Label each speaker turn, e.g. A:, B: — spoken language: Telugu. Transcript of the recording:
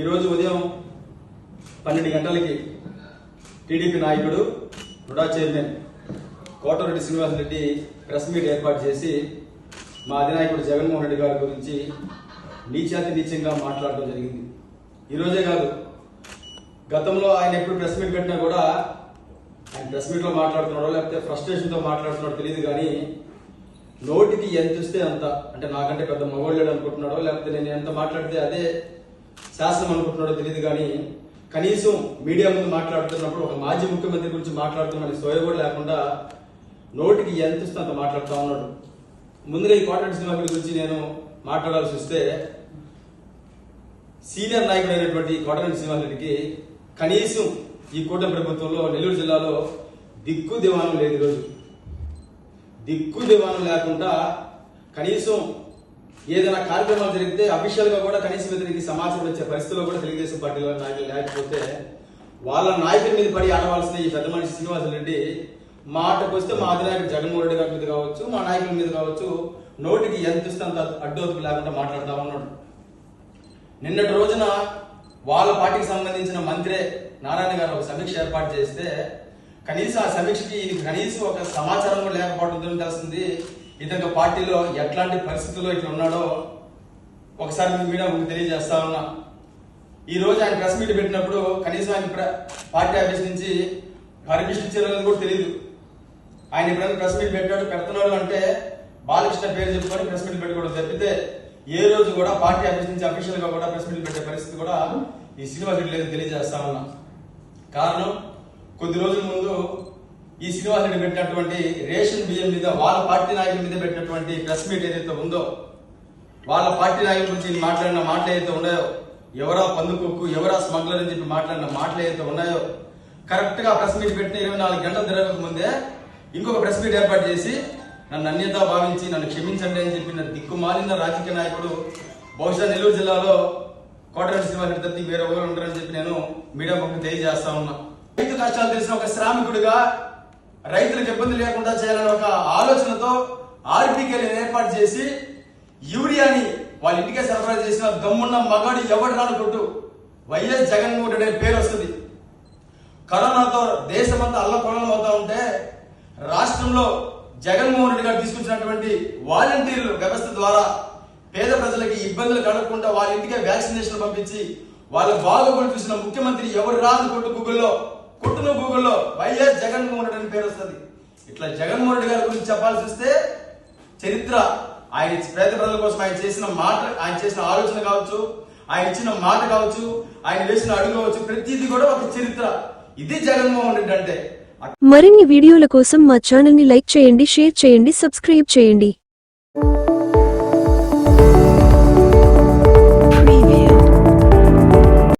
A: ఈరోజు ఉదయం పన్నెండు గంటలకి టీడీపీ నాయకుడు RUDA chairman Kotareddy Srinivasareddy press meet ఏర్పాటు చేసి మా అధినాయకుడు జగన్మోహన్ రెడ్డి గారి గురించి నీచాతి నీచంగా మాట్లాడటం జరిగింది. ఈరోజే కాదు గతంలో ఆయన ఎప్పుడు ప్రెస్ మీట్ పెట్టినా కూడా ఆయన ప్రెస్ మీట్లో మాట్లాడుతున్నాడో లేకపోతే ఫ్రస్ట్రేషన్తో మాట్లాడుతున్నాడో తెలియదు కానీ నోటికి ఎంత చూస్తే అంత. అంటే నాకంటే పెద్ద మగవాళ్ళు అనుకుంటున్నాడో లేకపోతే నేను ఎంత మాట్లాడితే అదే శాసనం అనుకుంటున్నాడో తెలియదు కానీ కనీసం మీడియా ముందు మాట్లాడుతున్నప్పుడు ఒక మాజీ ముఖ్యమంత్రి గురించి మాట్లాడుతున్న సోయ కూడా లేకుండా నోటికి ఎంత అంత మాట్లాడుతూ ఉన్నాడు. ముందుగా ఈ కోటరెడ్డి సినిమా గురించి నేను మాట్లాడాల్సి వస్తే సీనియర్ నాయకుడు అయినటువంటి కోటరెడ్డి శ్రీనివాసరెడ్డికి కనీసం ఈ కూటమి ప్రభుత్వంలో నెల్లూరు జిల్లాలో దిక్కు దివానం లేదు ఈరోజు. దిక్కు దివానం లేకుండా కనీసం ఏదైనా కార్యక్రమాలు జరిగితే అఫీషియల్గా కూడా కనీసం ఇతనికి సమాచారం వచ్చే పరిస్థితిలో కూడా తెలుగుదేశం పార్టీలో నాయకులు లేకపోతే వాళ్ళ నాయకుడి మీద పడి ఆడవలసిన ఈ పెద్ద మనిషి శ్రీనివాసరెడ్డి మాటకు వస్తే మా అధినాయకుడు జగన్మోహన్ రెడ్డి గారి మీద కావచ్చు మా నాయకుల మీద కావచ్చు నోటికి ఎంత ఇస్తాం అడ్డోతుకు లేకుండా మాట్లాడుతూ ఉన్నాడు. నిన్నటి రోజున వాళ్ళ పార్టీకి సంబంధించిన మంత్రే నారాయణ గారు ఒక సమీక్ష ఏర్పాటు చేస్తే కనీసం ఆ సమీక్షకి ఇది కనీసం ఒక సమాచారం కూడా లేకపోవడం తెలుస్తుంది. ఇతను పార్టీలో ఎట్లాంటి పరిస్థితుల్లో ఇట్లా ఉన్నాడో ఒకసారి మీ మీడియా ముందు తెలియజేస్తా ఉన్నా. ఈ రోజు ఆయన ప్రెస్ మీట్ పెట్టినప్పుడు కనీసం ఆయన ప్ర- పార్టీ ఆఫీస్ నుంచి పర్మిషన్ ఇచ్చారనేది కూడా తెలియదు ఆయన ఎప్పుడైనా ప్రెస్ మీట్ పెట్టాడు పెడుతున్నాడు అంటే బాలకృష్ణ పేరు చెప్పుకొని ప్రెస్ మీట్ పెట్టుకోవడం తప్పితే ఏ రోజు కూడా పార్టీ ఆఫీస్ నుంచి అఫీషియల్గా కూడా ప్రెస్ మీట్ పెట్టే పరిస్థితి కూడా ఈ సినిమా రెడ్డి లేదు తెలియజేస్తా ఉన్నా. కారణం కొద్ది రోజుల ముందు ఈ శ్రీనివాస్ రెడ్డి పెట్టినటువంటి రేషన్ బియ్యం మీద వాళ్ళ పార్టీ నాయకుల మీద పెట్టినటువంటి ప్రెస్ మీట్ ఏదైతే ఉందో వాళ్ళ పార్టీ నాయకుల గురించి మాట్లాడిన మాటలు ఏదైతే ఉన్నాయో ఎవరా పందుకొక్కు ఎవరా స్మగ్లర్ అని చెప్పి మాట్లాడిన మాటలు ఏదైతే ఉన్నాయో కరెక్ట్గా ప్రెస్ మీట్ పెట్టిన ఇరవై నాలుగు గంటలు తిరగక ముందే ఇంకొక ప్రెస్ మీట్ ఏర్పాటు చేసి నన్ను అన్యత భావించి నన్ను క్షమించండి అని చెప్పిన దిక్కుమాలిన రాజకీయ నాయకుడు బహుశా నెల్లూరు జిల్లాలో కోటరెడ్డి శ్రీనివాసరెడ్డి తప్పి వేరే ఎవరు ఉండరని చెప్పి నేను మీడియా పక్కన తెలియజేస్తా ఉన్నా. రైతు కష్టాలు తెలిసిన ఒక శ్రామికుడిగా రైతులకు ఇబ్బంది లేకుండా చేయాలని ఒక ఆలోచనతో ఆర్పికేలు ఏర్పాటు చేసి యూరియాని వాళ్ళ ఇంటికే సరఫరా చేసిన దమ్మున్న మగాడు ఎవడు రాను కొట్టు వైఎస్ జగన్మోహన్ రెడ్డి పేరు వస్తుంది. కరోనాతో దేశమంతా అల్లకొల్లం అవుతా ఉంటే రాష్ట్రంలో జగన్మోహన్ రెడ్డి గారు తీసుకొచ్చినటువంటి వాలంటీర్ల వ్యవస్థ ద్వారా పేద ప్రజలకి ఇబ్బందులు కలగకుండా వాళ్ళ ఇంటికే వ్యాక్సినేషన్ పంపించి వాళ్ళ బాగోగులు చూసిన ముఖ్యమంత్రి ఎవరు రాదు కొట్టు గూగుల్లో కొట్టును గూగుల్లో వైఎస్ జగన్మోహన్ రెడ్డి అని పేరు వస్తుంది. ఇట్లా జగన్మోహన్ రెడ్డి గారి గురించి చెప్పాల్సి వస్తే చరిత్ర ఆయన పేద ప్రజల కోసం ఆయన చేసిన మాట ఆయన చేసిన ఆలోచన కావచ్చు ఆయన ఇచ్చిన మాట కావచ్చు ఆయన వేసిన అడుగు కావచ్చు ప్రతిదీ కూడా ఒక చరిత్ర. ఇది జగన్మోహన్ రెడ్డి అంటే.
B: మరిన్ని వీడియోల కోసం మా ఛానల్ని లైక్ చేయండి షేర్ చేయండి సబ్స్క్రైబ్ చేయండి.